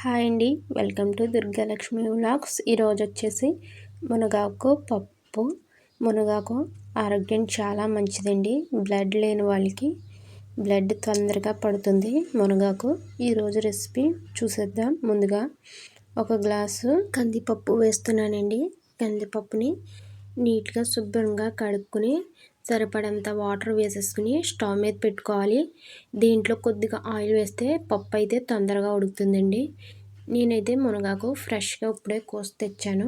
Hi అండి. Welcome to Durgalakshmi vlogs. ఈరోజు వచ్చేసి మునగాకు పప్పు. మునగాకు ఆరోగ్యం చాలా మంచిదండి. బ్లడ్ లేని వాళ్ళకి బ్లడ్ తొందరగా పడుతుంది. మునగాకు ఈరోజు రెసిపీ చూసేద్దాం. ముందుగా ఒక గ్లాసు కందిపప్పు వేస్తున్నానండి. కందిపప్పుని నీట్గా శుభ్రంగా కడుక్కొని సరిపడంత వాటర్ వేసేసుకుని స్టవ్ మీద పెట్టుకోవాలి. దీంట్లో కొద్దిగా ఆయిల్ వేస్తే పప్పు అయితే తొందరగా ఉడుకుతుందండి. నేనైతే మునగాకు ఫ్రెష్గా ఇప్పుడే కోసి తెచ్చాను.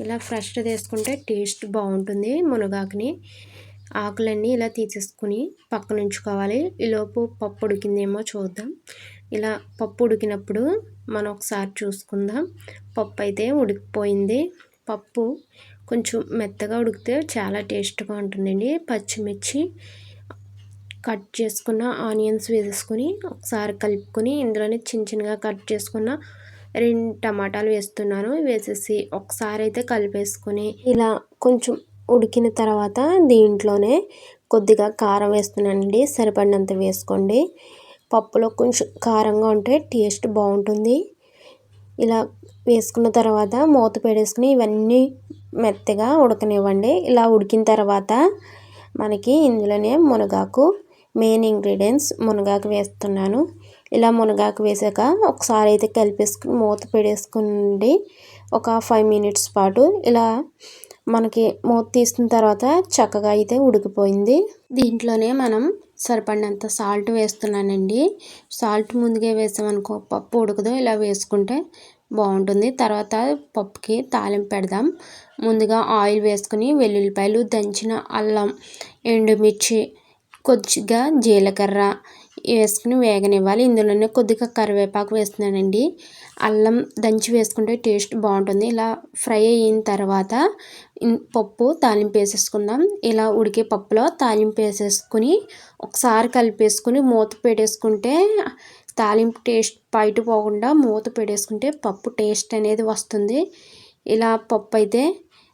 ఇలా ఫ్రెష్గా తీసుకుంటే టేస్ట్ బాగుంటుంది మునగాకుని. ఆకులన్నీ ఇలా తీసేసుకుని పక్కన ఉంచుకోవాలి. ఈలోపు పప్పు ఉడికిందేమో చూద్దాం. ఇలా పప్పు ఉడికినప్పుడు మనం ఒకసారి చూసుకుందాం. పప్పు అయితే ఉడికిపోయింది. పప్పు కొంచెం మెత్తగా ఉడికితే చాలా టేస్ట్గా ఉంటుందండి. పచ్చిమిర్చి కట్ చేసుకున్న ఆనియన్స్ వేసేసుకొని ఒకసారి కలుపుకొని ఇందులోనే చిన్న చిన్నగా కట్ చేసుకున్న రెండు టమాటాలు వేస్తున్నాను. వేసేసి ఒకసారి అయితే కలిపేసుకొని ఇలా కొంచెం ఉడికిన తర్వాత దీంట్లోనే కొద్దిగా కారం వేస్తున్నానండి. సరిపడినంత వేసుకోండి. పప్పులో కొంచెం కారంగా ఉంటే టేస్ట్ బాగుంటుంది. ఇలా వేసుకున్న తర్వాత మూత పెడేసుకుని ఇవన్నీ మెత్తగా ఉడకనివ్వండి. ఇలా ఉడికిన తర్వాత మనకి ఇందులోనే మునగాకు మెయిన్ ఇంగ్రీడియంట్స్ మునగాకు వేస్తున్నాను. ఇలా మునగాకు వేసాక ఒకసారి అయితే కలిపేసుకుని మూత పెడేసుకుండి ఒక ఫైవ్ మినిట్స్ పాటు ఇలా మనకి మూత తీసిన తర్వాత చక్కగా అయితే ఉడికిపోయింది. దీంట్లోనే మనం సరిపడినంత సాల్ట్ వేస్తున్నానండి. సాల్ట్ ముందుగా వేసామనుకో పప్పు ఉడకదు ఇలా వేసుకుంటే బాగుంటుంది. తర్వాత పప్పుకి తాలింపు పెడదాం. ముందుగా ఆయిల్ వేసుకుని వెల్లుల్లిపాయలు దంచిన అల్లం ఎండుమిర్చి కొద్దిగా జీలకర్ర వేసుకుని వేగనివ్వాలి. ఇందులోనే కొద్దిగా కరివేపాకు వేస్తున్నానండి. అల్లం దంచి వేసుకుంటే టేస్ట్ బాగుంటుంది. ఇలా ఫ్రై అయిన తర్వాత పప్పు తాలింపు వేసేసుకుందాం. ఇలా ఉడికే పప్పులో తాలింపు వేసేసుకుని ఒకసారి కలిపేసుకుని మూత పెట్టేసుకుంటే తాలింపు టేస్ట్ బయట పోకుండా మూత పెట్టేసుకుంటే పప్పు టేస్ట్ అనేది వస్తుంది. ఇలా పప్పు అయితే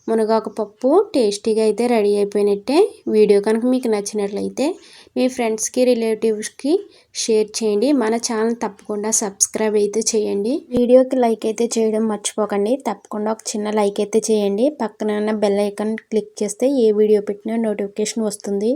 మునగాకు పప్పు టేస్టీగా అయితే రెడీ అయిపోయినట్టే వీడియో కనుక మీకు నచ్చినట్లయితే మీ ఫ్రెండ్స్కి రిలేటివ్స్కి షేర్ చేయండి. మన ఛానల్ తప్పకుండా సబ్స్క్రైబ్ అయితే చేయండి. వీడియోకి లైక్ అయితే చేయడం మర్చిపోకండి. తప్పకుండా ఒక చిన్న లైక్ అయితే చేయండి. పక్కన బెల్ ఐకాన్ క్లిక్ చేస్తే ఏ వీడియో పెట్టినా నోటిఫికేషన్ వస్తుంది.